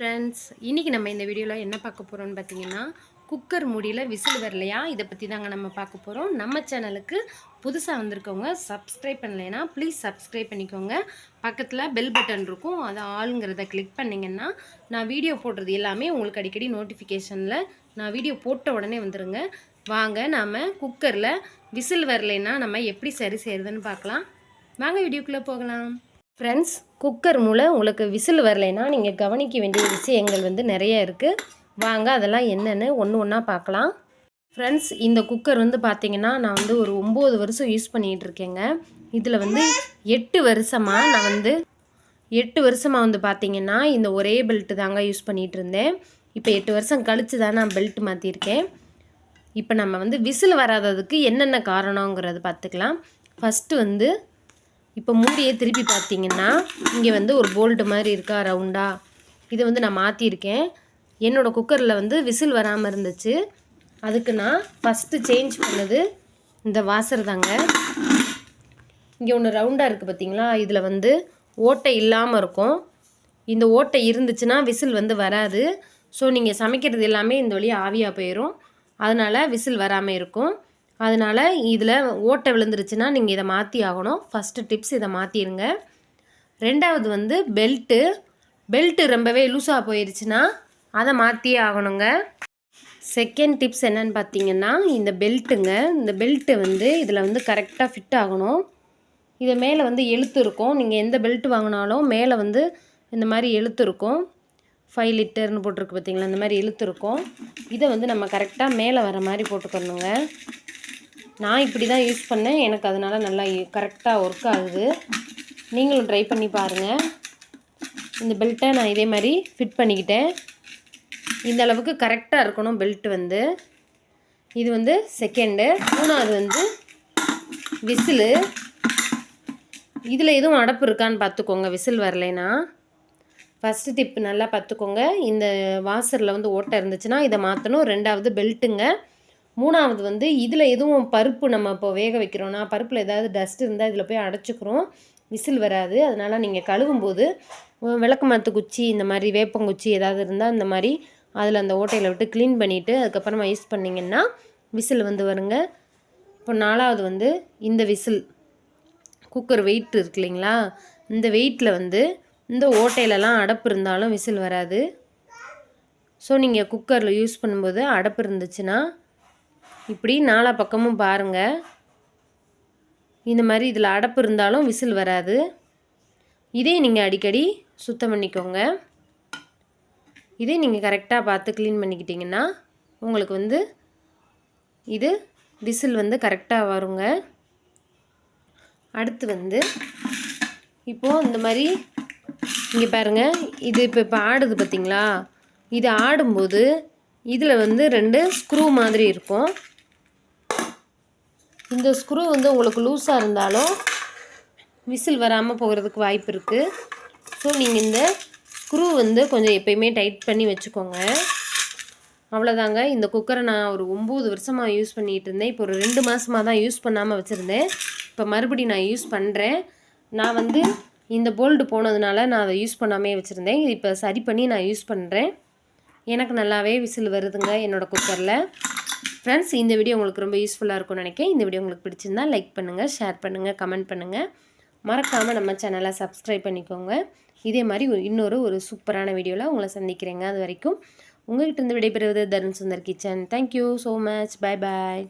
Friends இன்றைக்கி நம்ம இந்த வீடியோவில் என்ன பார்க்க போகிறோம்னு பார்த்தீங்கன்னா குக்கர் மூடியில் விசில் வரலையா? இதை பற்றி தாங்க நம்ம பார்க்க போகிறோம் நம்ம சேனலுக்கு புதுசாக வந்திருக்கவங்க சப்ஸ்கிரைப் பண்ணலைன்னா ப்ளீஸ் சப்ஸ்கிரைப் பண்ணிக்கோங்க. பக்கத்தில் பெல் பட்டன் இருக்கும். அதை ஆளுங்கிறத கிளிக் பண்ணிங்கன்னா நான் வீடியோ போடுறது எல்லாமே உங்களுக்கு அடிக்கடி நோட்டிஃபிகேஷனில் நான் வீடியோ போட்ட உடனே வந்துடுங்க வாங்க நாம் குக்கரில் விசில் வரலைன்னா நம்ம எப்படி சரி செய்கிறதுன்னு பார்க்கலாம். வாங்க வீடியோக்குள்ளே போகலாம். ஃப்ரெண்ட்ஸ் குக்கர் மூலம் உங்களுக்கு விசில் வரலைன்னா நீங்கள் கவனிக்க வேண்டிய விஷயங்கள் வந்து நிறைய இருக்குது வாங்க அதெல்லாம் என்னென்னு ஒன்று ஒன்றா பார்க்கலாம். ஃப்ரெண்ட்ஸ் இந்த குக்கர் வந்து பார்த்திங்கன்னா நான் வந்து ஒரு ஒம்பது வருஷம் யூஸ் பண்ணிகிட்டு இருக்கேங்க. இதில் வந்து எட்டு வருஷமாக நான் வந்து எட்டு வருஷமாக வந்து பார்த்திங்கன்னா இந்த ஒரே பெல்ட்டு தாங்க யூஸ் பண்ணிகிட்டு இருந்தேன். இப்போ எட்டு வருஷம் கழித்து தான் நான் பெல்ட் மாற்றிருக்கேன் இப்போ நம்ம வந்து விசில் வராததுக்கு என்னென்ன காரணங்கிறது பார்த்துக்கலாம். ஃபஸ்ட்டு வந்து இப்போ மூடியை திருப்பி பார்த்தீங்கன்னா இங்கே வந்து ஒரு போல்ட்டு மாதிரி இருக்கா ரவுண்டாக இதை வந்து நான் மாற்றிருக்கேன் என்னோடய குக்கரில் வந்து விசில் வராமல் இருந்துச்சு. அதுக்கு நான் ஃபஸ்ட்டு சேஞ்ச் பண்ணது இந்த வாசர் தாங்க. இங்கே ஒன்று ரவுண்டாக இருக்குது பார்த்தீங்களா? இதில் வந்து ஓட்டை இல்லாமல் இருக்கும். இந்த ஓட்டை இருந்துச்சுன்னா விசில் வந்து வராது. ஸோ நீங்கள் சமைக்கிறது எல்லாமே இந்த வழியாக ஆவியாக போயிடும் அதனால் விசில் வராமல் இருக்கும். அதனால் இதில் ஓட்டை விழுந்துருச்சுன்னா நீங்கள் இதை மாற்றி ஆகணும். ஃபஸ்ட்டு டிப்ஸ் இதை மாற்றிடுங்க ரெண்டாவது வந்து பெல்ட்டு பெல்ட்டு ரொம்பவே லூஸாக போயிடுச்சுன்னா அதை மாற்றியே ஆகணுங்க. செகண்ட் டிப்ஸ் என்னன்னு பார்த்தீங்கன்னா இந்த பெல்ட்டுங்க இந்த பெல்ட்டு வந்து இதில் வந்து கரெக்டாக ஃபிட் ஆகணும். இது மேலே வந்து எழுத்து இருக்கும். நீங்கள் எந்த பெல்ட் வாங்கினாலும் மேலே வந்து இந்த மாதிரி எழுத்து இருக்கும். ஃபைவ் லிட்டர்னு போட்டிருக்கு பார்த்தீங்களா இந்த மாதிரி எழுத்து இருக்கும். இதை வந்து நம்ம கரெக்டாக மேலே வர மாதிரி போட்டுக்கணுங்க. நான் இப்படி தான் யூஸ் பண்ணேன். எனக்கு அதனால் நல்லா கரெக்டாக ஒர்க் ஆகுது. நீங்களும் ட்ரை பண்ணி பாருங்கள் இந்த பெல்ட்டை நான் இதே மாதிரி ஃபிட் பண்ணிக்கிட்டேன். இந்த அளவுக்கு கரெக்டாக இருக்கணும் பெல்ட் வந்து. இது வந்து செகண்டு மூணாவது வந்து விசிலு. இதில் எதுவும் அடப்பு இருக்கான்னு பார்த்துக்கோங்க விசில் வரலைன்னா. ஃபஸ்ட்டு டிப் நல்லா பார்த்துக்கோங்க இந்த வாசரில் வந்து ஓட்டை இருந்துச்சுன்னா இதை மாற்றணும் ரெண்டாவது பெல்ட்டுங்க மூணாவது வந்து இதில் எதுவும் பருப்பு நம்ம இப்போ வேக வைக்கிறோன்னா பருப்பில் ஏதாவது டஸ்ட் இருந்தால் இதில் போய் அடைச்சிக்கிறோம். விசில் வராது. அதனால் நீங்கள் கழுவும்போது விளக்கு மரத்து குச்சி இந்த மாதிரி வேப்பங்குச்சி ஏதாவது இருந்தால் இந்த மாதிரி அதில் அந்த ஓட்டையில் விட்டு க்ளீன் பண்ணிவிட்டு அதுக்கப்புறமா யூஸ் பண்ணிங்கன்னா விசில் வந்து வருங்க. இப்போ நாலாவது வந்து இந்த விசில். குக்கர் வெயிட் இருக்கு இல்லைங்களா? இந்த வெயிட்டில் வந்து இந்த ஓட்டையிலலாம் அடப்பு இருந்தாலும் விசில் வராது. ஸோ நீங்கள் குக்கரில் யூஸ் பண்ணும்போது அடப்பு இருந்துச்சுன்னா இப்படி நாலா பக்கமும் பாருங்கள் இந்த மாதிரி இதில் அடப்பு இருந்தாலும் விசில் வராது. இதே நீங்கள் அடிக்கடி சுத்தம் பண்ணிக்கோங்க. இதே நீங்கள் கரெக்டாக பார்த்து க்ளீன் பண்ணிக்கிட்டிங்கன்னா உங்களுக்கு வந்து இது விசில் வந்து கரெக்டாக வருங்க. அடுத்து வந்து இப்போது இந்த மாதிரி இங்கே பாருங்கள் இது இப்போ இப்போ ஆடுது பார்த்திங்களா இது ஆடும்போது இதில் வந்து ரெண்டு ஸ்க்ரூ மாதிரி இருக்கும். இந்த ஸ்க்ரூ வந்து உங்களுக்கு லூஸாக இருந்தாலும் விசில் வராமல் போகிறதுக்கு வாய்ப்பு இருக்குது ஸோ நீங்கள் இந்த ஸ்க்ரூ வந்து கொஞ்சம் எப்பயுமே டைட் பண்ணி வச்சுக்கோங்க. அவ்வளோதாங்க இந்த குக்கரை நான் ஒரு ஒம்பது வருஷமாக யூஸ் பண்ணிகிட்டு இருந்தேன். இப்போ ஒரு ரெண்டு மாதமாக தான் யூஸ் பண்ணாமல் வச்சுருந்தேன். இப்போ மறுபடியும் நான் யூஸ் பண்ணுறேன் நான் வந்து இந்த போல்டு போனதுனால நான் அதை யூஸ் பண்ணாமே வச்சுருந்தேன். இப்போ சரி பண்ணி நான் யூஸ் பண்ணுறேன் எனக்கு நல்லாவே விசில் வருதுங்க என்னோடய குக்கரில் ஃப்ரெண்ட்ஸ் இந்த வீடியோ உங்களுக்கு ரொம்ப யூஸ்ஃபுல்லாக இருக்கும்னு நினைக்கிறேன். இந்த வீடியோ உங்களுக்கு பிடிச்சிருந்தா லைக் பண்ணுங்கள் ஷேர் பண்ணுங்கள் கமெண்ட் பண்ணுங்கள் மறக்காமல் நம்ம சேனலை சப்ஸ்கிரைப் பண்ணிக்கோங்க. இதே மாதிரி இன்னொரு ஒரு சூப்பரான வீடியோவில் உங்களை சந்திக்கிறேங்க. அது வரைக்கும் உங்கள்கிட்ட இருந்து விடைபெறுவது Tarun Sundar kitchen. Thank you so much bye bye